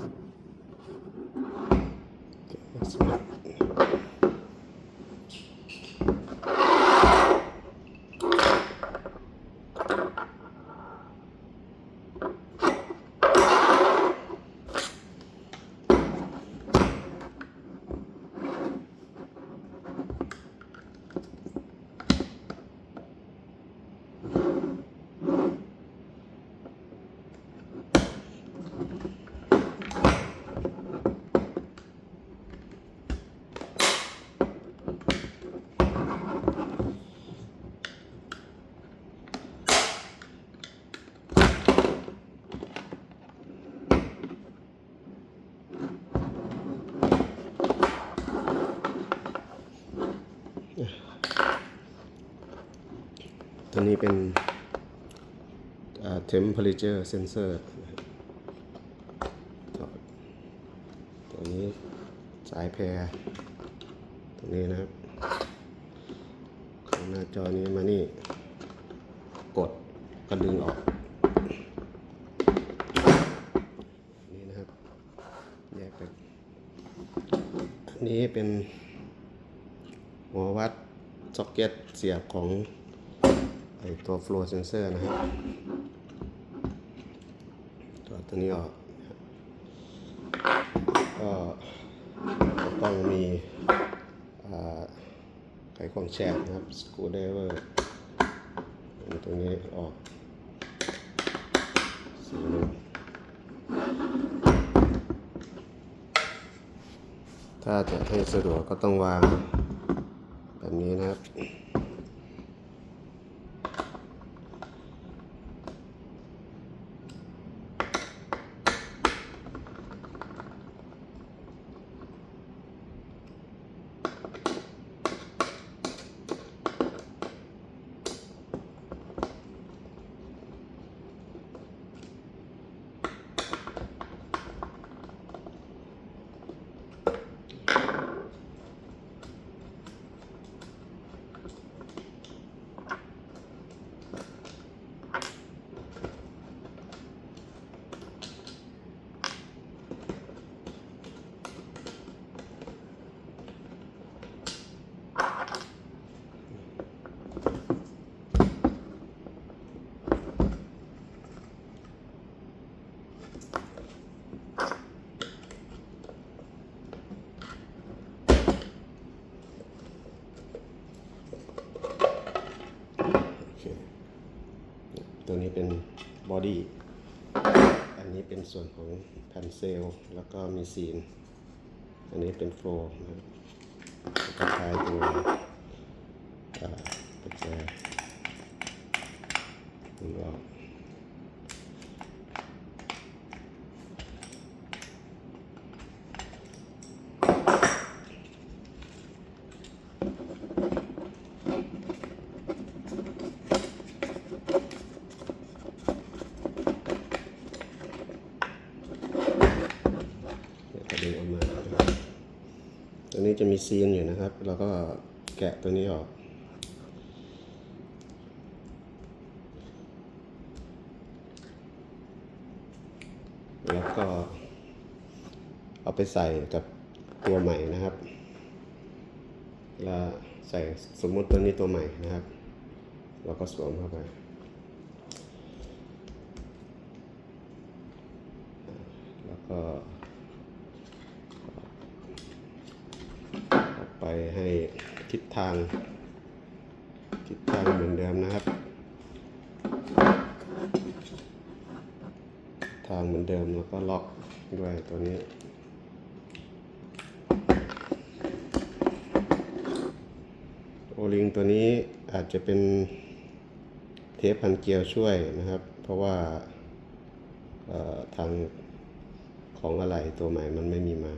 Okay, that's ตัวนี้เป็น temperature sensor นะครับต่อตัวนี้สายแพรตรงนี้นะครับของหน้าจอนี้มานี่ กดก็ดึงออก นี่นะครับ แยกไปอันนี้เป็นหัววัด ซ็อกเก็ตเสียบของ ไอตัว flow sensor นะครับตัวตัวนี้ออกก็ต้องมีไขควงแฉกนะครับ screwdriver ตรงนี้ออกสีนึงถ้าจะให้สะดวกก็ต้องวางแบบนี้นะครับ โอเค ตัวนี้เป็นบอดี้ อันนี้เป็นส่วนของแผ่นเซลล์แล้วก็มีซีน อันนี้เป็นโฟล์นะครับแล้วกระจายตัวอ่าประจายมันออกเดี๋ยวก็ดึงออกมานะครับตัว นี้จะมีซีนอยู่นะครับ แล้วก็แกะตัวนี้ออก แล้วก็เอาไปใส่กับตัวใหม่นะครับแล้วใส่สมมติตัวนี้ตัวใหม่นะครับ เราก็สวมเข้าไปแล้วก็ออก ไปให้ทิศทาง ทิศทางเหมือนเดิมนะครับ ทางเหมือนเดิมแล้วก็ล็อกด้วยตัวนี้โอลิงตัวนี้อาจจะเป็นเทปพันเกลียวช่วยนะครับ เพราะว่าทางของอะไรตัวใหม่มันไม่มีมา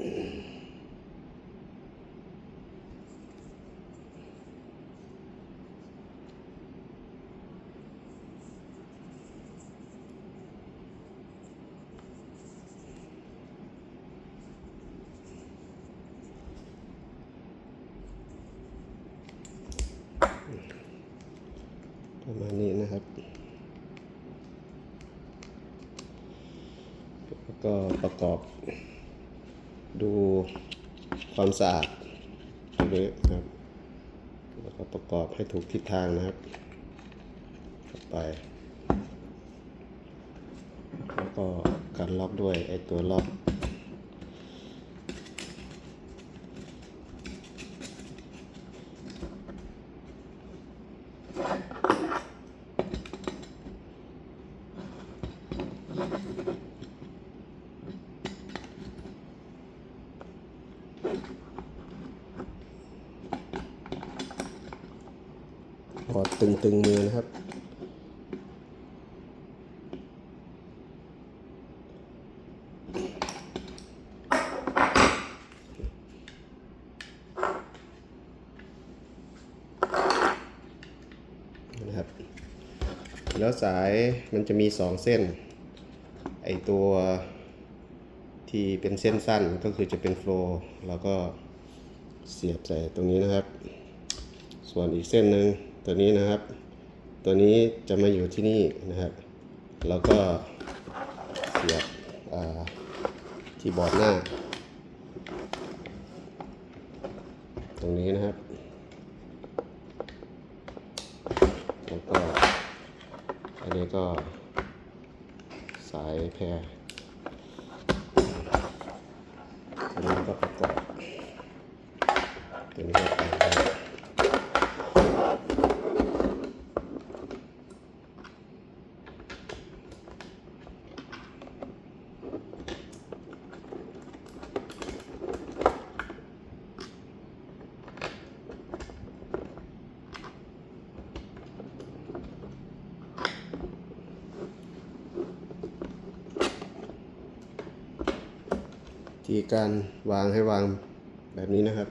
ประมาณนี้นะครับ แล้วก็ประกอบ ดูความสะอาดด้วยนะครับ แล้วก็ประกอบให้ถูกทิศทางนะครับต่อไป แล้วก็การล็อกด้วยไอตัวล็อก พอตึงๆมือนะครับ นะครับ แล้วสายมันจะมีสองเส้น ไอตัวที่เป็นเส้นสั้นก็คือจะเป็นโฟล์แล้วก็เสียบใส่ตรงนี้นะครับ ส่วนอีกเส้นหนึ่ง ตัวนี้นะครับ ตัวนี้จะมาอยู่ที่นี่นะครับ แล้วก็เสียบที่บอร์ดหน้า ตรงนี้นะครับ แล้วก็อันนี้ก็สายแพรอันนี้ก็ประกอบตัวนี้ก็ไปให้ีการวางให้วางแบบนี้นะครับ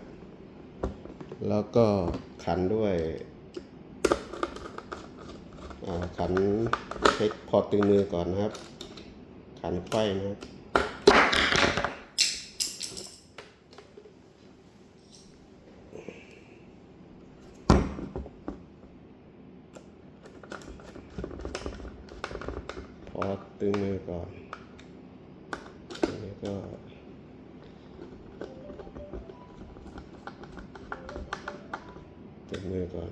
แล้วก็ขันด้วยขันเช็คพอตึงมือก่อนนะครับ ขันไขว้นะครับพอตึงมือก่อนนนี้ก็ ตึงมือก่อน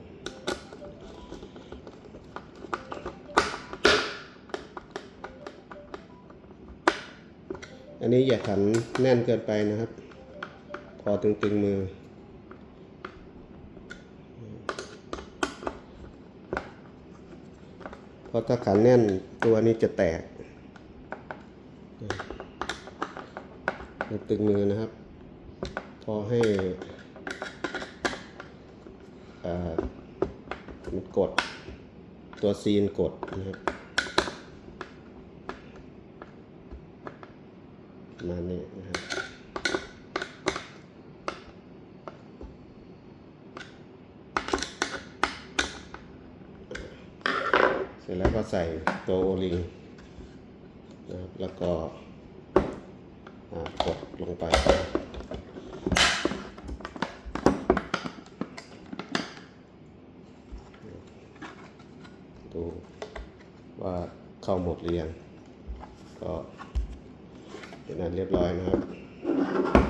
อันนี้อย่าขันแน่นเกินไปนะครับ พอตึงๆมือเพราะถ้าขันแน่นตัวนี้จะแตกตึงมือนะครับ พอให้ มันกด ตัวซีนกดนะครับมาณนี้นะครับเสร็จแล้วก็ใส่ตัวโอลิงนะครับแล้วก็กดลงไป ดูว่า เข้าหมดหรือยังก็เป็นอันเรียบร้อยนะครับ